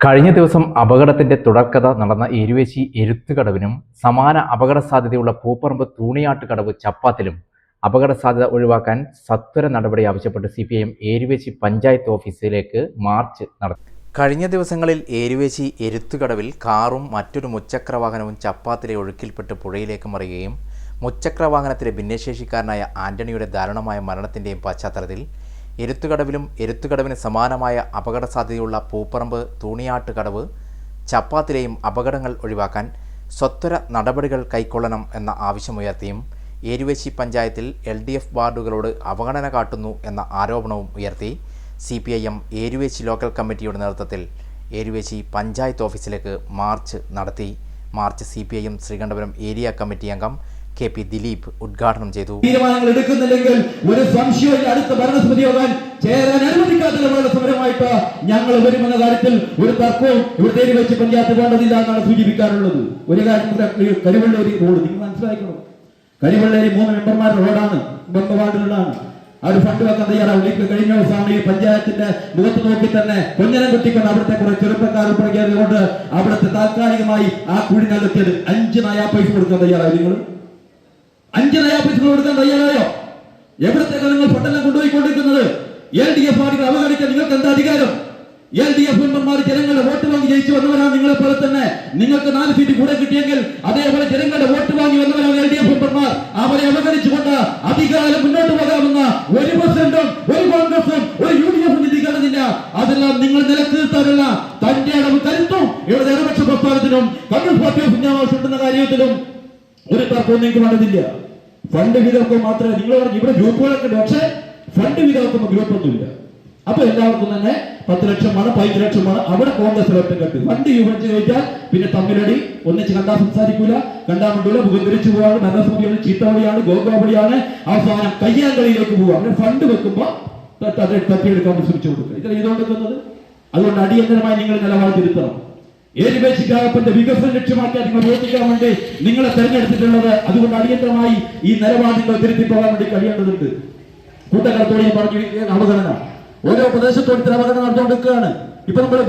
കഴിഞ്ഞ ദിവസം അപകടത്തിന്റെ തുടർക്കഥ നടന്ന എരുവേശി എരുത്തുകടവിനും സമാന അപകട സാധ്യതയുള്ള പൂപ്പറമ്പ് തൂണിയാട്ടുകടവ് ചപ്പാത്തിലും അപകട സാധ്യത ഒഴിവാക്കാൻ സത്വര നടപടി ആവശ്യപ്പെട്ട് C P M Eruvessi panchayat ഓഫീസിലേക്ക് മാർച്ച് നടത്തി കഴിഞ്ഞ ദിവസങ്ങളിൽ ഏരുവേശി എരുത്തുകടവിൽ കാറും മറ്റൊരു മുച്ചക്ര വാഹനവും ചപ്പാത്തിലെ ഒഴുക്കിൽപ്പെട്ട് പുഴയിലേക്ക് മറിയുകയും മുച്ചക്ര വാഹനത്തിലെ ഭിന്നശേഷിക്കാരനായ ആന്റണിയുടെ ദാരുണമായ മരണത്തിന്റെയും പശ്ചാത്തലത്തിൽ എരുത്തുകടവിലും എരുത്തുകടവിന് സമാനമായ അപകട സാധ്യതയുള്ള പൂപ്പറമ്പ് തൂണിയാട്ട് കടവ് ചപ്പാത്തിലെയും അപകടങ്ങൾ ഒഴിവാക്കാൻ സ്വത്വര നടപടികൾ കൈക്കൊള്ളണം എന്ന ആവശ്യമുയർത്തിയും ഏരുവേശി പഞ്ചായത്തിൽ എൽ ഡി എഫ് വാർഡുകളോട് അവഗണന കാട്ടുന്നു എന്ന ആരോപണവും ഉയർത്തി C P I M Eruvessi local കമ്മിറ്റിയുടെ നേതൃത്വത്തിൽ ഏരുവേശി പഞ്ചായത്ത് ഓഫീസിലേക്ക് മാർച്ച് നടത്തി. March C P I M Sreekandapuram area committee അംഗം കെ പി ദിലീപ് ഉദ്ഘാടനം ചെയ്തു. തീരുമാനങ്ങൾ എടുക്കുന്നില്ലെങ്കിൽ ഒരു സംശയവും അടുത്ത ഭരണസമിതി യോഗം ചേരാൻ അനുവദിക്കാത്ത സമരമായിട്ട് ഞങ്ങൾ വരുമെന്ന കാര്യത്തിൽ ഒരു തർക്കവും ഇവിടുത്തെ വെച്ച് പഞ്ചായത്ത് വേണ്ടതില്ല എന്നാണ് സൂചിപ്പിക്കാറുള്ളത് ഒരു കാര്യത്തിൽ കരിവള്ളേരി റോഡ് നിങ്ങൾ മനസ്സിലാക്കണം കരിവള്ളേരി മൂന്ന് മെമ്പർമാരുടെ റോഡാണ് മെമ്പർ വാർഡിലുള്ളതാണ് അവർ ഫണ്ട് വെക്കാൻ തയ്യാറാവും. ഇപ്പോൾ കഴിഞ്ഞ ദിവസമാണ് ഈ പഞ്ചായത്തിന്റെ മുഖത്ത് നോക്കി തന്നെ കൊഞ്ഞനം കുത്തിക്കൊണ്ട് അവിടുത്തെ കുറെ ചെറുപ്പക്കാർ ഉൾപ്പെടുത്തിയത് കൊണ്ട് അവിടുത്തെ താൽക്കാലികമായി ആ കുഴി നടത്തിയത് അഞ്ച് നയാ പൈസ കൊടുക്കാൻ തയ്യാറായി. നിങ്ങൾ അഞ്ച് നയാ പൈസ കൊടുക്കാൻ തയ്യാറായോ? എവിടത്തേക്കാണ് നിങ്ങൾ ഫണ്ടെല്ലാം കൊണ്ടുപോയിക്കൊണ്ടിരിക്കുന്നത്? എൽ ഡി എഫ് ആളുകൾ അവഗണിക്കാൻ നിങ്ങൾക്ക് എന്താ അധികാരം? എൽ ഡി എഫ് മെമ്പർമാർ ജനങ്ങളുടെ വോട്ട് വാങ്ങി ജയിച്ചു വന്നവരാണ് നിങ്ങളെ പോലെ തന്നെ. നിങ്ങൾക്ക് നാല് സീറ്റ് കൂടെ കിട്ടിയെങ്കിൽ അതേപോലെ ജനങ്ങളുടെ വോട്ട് വാങ്ങി വന്നവരാണ് എൽ ഡി എഫ് മെമ്പർമാർ. അവരെ അവഗണിച്ചുകൊണ്ട് അധികാരം മുന്നോട്ട് പോകാമെന്ന ഒരു പ്രസിഡന്റും ഒരു കോൺഗ്രസും ഒരു യു ഡി എഫും ചിന്തിക്കേണ്ടതില്ല. അതെല്ലാം നിങ്ങൾ നിലനിർത്താനുള്ള തന്റെ അളവ് കരുത്തും. ഇവിടെ ഇടപക്ഷ പ്രസ്ഥാനത്തിനും കമ്മ്യൂണിസ്റ്റ് പാർട്ടി ഓഫ് ഇന്ത്യ കാര്യത്തിലും ഒരു തർക്കവും നിങ്ങൾക്ക് വേണ്ടതില്ല ഫണ്ട് വിതർക്കം മാത്രമേ നിങ്ങൾ പറഞ്ഞു ഇവിടെ ഗ്രൂപ്പുകളൊക്കെ ഉണ്ട് പക്ഷേ ഫണ്ട് വിതർക്കുമ്പോൾ ഗ്രൂപ്പൊന്നുമില്ല അപ്പൊ എല്ലാവർക്കും തന്നെ പത്ത് ലക്ഷമാണ് പതിനഞ്ച് ലക്ഷമാണ് അവിടെ കോൺഗ്രസ് ഒറ്റ കെട്ട്. ഫണ്ട് വിഭജിച്ച് കഴിഞ്ഞാൽ പിന്നെ തമ്മിലടി ഒന്നിച്ച് കണ്ടാ സംസാരിക്കൂല. കണ്ടാ മുണ്ടൂല മുഖം തിരിച്ചു പോവാണ് ഭരണസമിതിയാണ് ചീത്തവളിയാണ് ഗോഗോവളിയാണ് അവസാനം കയ്യാങ്കളിയിലേക്ക് പോവുക അങ്ങനെ ഫണ്ട് വെക്കുമ്പോൾ തട്ടിയെടുക്കാൻ ശ്രമിച്ചു കൊടുക്കുക. ഇത് ചെയ്തുകൊണ്ടിരിക്കുന്നത് അതുകൊണ്ട് അടിയന്തരമായി നിങ്ങൾ നിലപാട് തിരുത്തണം. ഏരിവേശിക്കാപ്പന്റെ വികസനം ലക്ഷ്യമാക്കി നിങ്ങൾ പ്രവർത്തിക്കാൻ വേണ്ടി നിങ്ങളെ തെരഞ്ഞെടുത്തിട്ടുള്ളത്. അതുകൊണ്ട് അടിയന്തരമായി ഈ നിലപാട് നിങ്ങൾ തിരുത്തി പോകാൻ വേണ്ടി കഴിയേണ്ടതുണ്ട്. കൂട്ടക്കാലത്തോടെ ഞാൻ പറഞ്ഞു അവഗണന ഓരോ പ്രദേശത്തോട് ഇത്ര അവഗണന നടന്നുകൊണ്ടിരിക്കുകയാണ്. ഇപ്പൊ നമ്മുടെ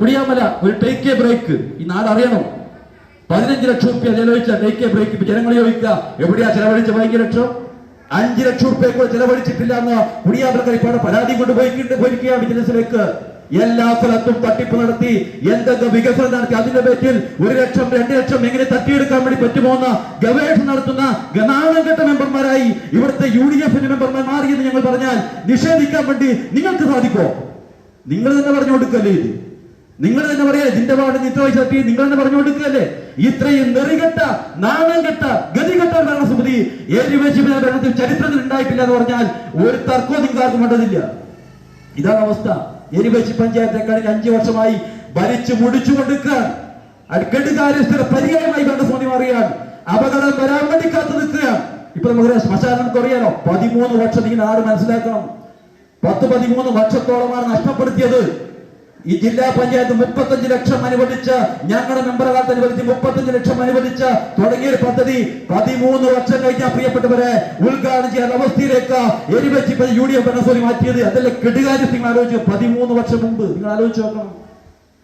കുടിയാമല ഒരു ടേക്ക് എ ബ്രേക്ക്. ഈ നാട് അറിയണം പതിനഞ്ച് ലക്ഷം റുപ്യ ചെലവഴിച്ച ടേക്ക് എ ബ്രേക്ക് ഇപ്പൊ ജനങ്ങൾ ചോദിക്കുക എവിടെയാ ചെലവഴിച്ച പതിനഞ്ച് ലക്ഷം? അഞ്ച് ലക്ഷം റുപ്യ കൂടെ ചെലവഴിച്ചിട്ടില്ല എന്ന് കുടിയാമലക്കാർ ഇപ്പോൾ പരാതി കൊണ്ട് പോയിക്കൊണ്ട് പോയിരിക്കുകയാണ് വിജിലൻസിലേക്ക് എല്ലാ സ്ഥലത്തും തട്ടിപ്പ് നടത്തി എന്തൊക്കെ വികസനം നടത്തി അതിന്റെ പേരിൽ ഒരു ലക്ഷം രണ്ട് ലക്ഷം എങ്ങനെ തട്ടിയെടുക്കാൻ വേണ്ടി പറ്റുമോ എന്ന് ഗവേഷണം നടത്തുന്ന ഗണാനഘട്ട മെമ്പർമാരായി ഇവിടുത്തെ യു ഡി എഫിന്റെ മെമ്പർമാർ മാറിയെന്ന് ഞങ്ങൾ പറഞ്ഞാൽ നിഷേധിക്കാൻ വേണ്ടി നിങ്ങൾക്ക് സാധിക്കോ നിങ്ങൾ തന്നെ പറഞ്ഞു കൊടുക്കല്ലേ ഇത്? നിങ്ങൾ തന്നെ പറയാ ഇതിന്റെ പാട് ഇത്ര വയസ്സ് തട്ടി നിങ്ങൾ തന്നെ പറഞ്ഞു കൊടുക്കല്ലേ ഇത്രയും നെറികെട്ട നാണംകെട്ട ഗതികെട്ട ഭരണസമിതി ഏത് ഭരണത്തിൽ ചരിത്രത്തിൽ ഉണ്ടായിട്ടില്ല എന്ന് പറഞ്ഞാൽ ഒരു തർക്കവും നിങ്ങൾക്ക് ആർക്കും വേണ്ടതില്ല. ഇതാണ് അവസ്ഥ. എരിവച്ചി പഞ്ചായത്തെ കഴിഞ്ഞ അഞ്ചു വർഷമായി ഭരിച്ചു മുടിച്ചു കൊടുക്കാൻ കെടുകാര്യസ്ഥര പര്യായമായി ഭരണസമിതി മാറിയാൽ അപകടം വരാൻ വേണ്ടി കാത്തു നിൽക്കുകയാണ്. ഇപ്പൊ നമുക്ക് ശ്മശാനം കുറയാനോ പതിമൂന്ന് വർഷം ഈ നാട് മനസ്സിലാക്കണം. പത്ത് പതിമൂന്ന് വർഷത്തോളമാണ് നഷ്ടപ്പെടുത്തിയത്. ഈ ജില്ലാ പഞ്ചായത്ത് മുപ്പത്തഞ്ച് ലക്ഷം അനുവദിച്ച ഞങ്ങളുടെ മെമ്പർ കാലത്ത് അനുവദിച്ച് മുപ്പത്തഞ്ച് ലക്ഷം അനുവദിച്ച തുടങ്ങിയ പദ്ധതി പതിമൂന്ന് വർഷം കഴിഞ്ഞാൽ പ്രിയപ്പെട്ടവരെ ഉദ്ഘാടനം ചെയ്യാൻ അവസ്ഥയിലേക്ക് എരിവെച്ച് യു ഡി എഫ് ഭരണസമിതി മാറ്റിയത്. അതല്ല കെടുകാര്യം നിങ്ങൾ ആലോചിച്ചു. പതിമൂന്ന് വർഷം മുമ്പ് നിങ്ങൾ ആലോചിച്ച് നോക്കണം.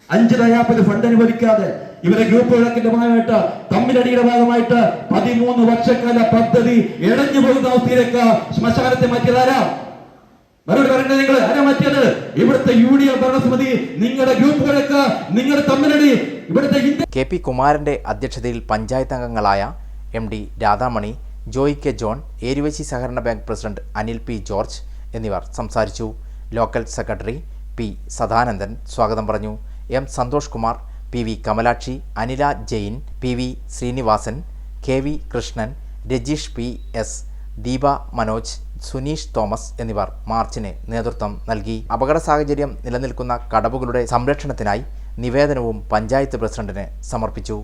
അഞ്ച് നയാപ്പത് ഫണ്ട് അനുവദിക്കാതെ ഇവരെ ഗ്രൂപ്പ് വിളക്കിന്റെ ഭാഗമായിട്ട് തമ്മിലടിയുടെ ഭാഗമായിട്ട് പതിമൂന്ന് വർഷക്കാല പദ്ധതി ഇടഞ്ഞു പോകുന്ന അവസ്ഥയിലേക്ക് ശ്മശാനത്തെ മാറ്റിയതാരാ? മറുപടി പറയേണ്ടത് നിങ്ങൾ ആരാ മാറ്റിയത്? ഇവിടുത്തെ യു ഡി എഫ് ഭരണസമിതി നിങ്ങളുടെ ഗ്രൂപ്പുകളൊക്കെ നിങ്ങളുടെ തമ്മിലടി. ഇവിടുത്തെ കെ പി കുമാരന്റെ അധ്യക്ഷതയിൽ പഞ്ചായത്ത് അംഗങ്ങളായ M D Radhamani Joy K John Eruvessi സഹകരണ bank president Anil P George എന്നിവർ സംസാരിച്ചു. ലോക്കൽ സെക്രട്ടറി പി സദാനന്ദൻ സ്വാഗതം പറഞ്ഞു. M Santhosh Kumar P V Kamalakshi Anila Jain P V Srinivasan K V Krishnan Rajeesh P S Deepa Manoj Suneesh Thomas എന്നിവർ മാർച്ചിന് നേതൃത്വം നൽകി. അപകട സാഹചര്യം നിലനിൽക്കുന്ന കടവുകളുടെ സംരക്ഷണത്തിനായി നിവേദനവും പഞ്ചായത്ത് പ്രസിഡന്റിന് സമർപ്പിച്ചു.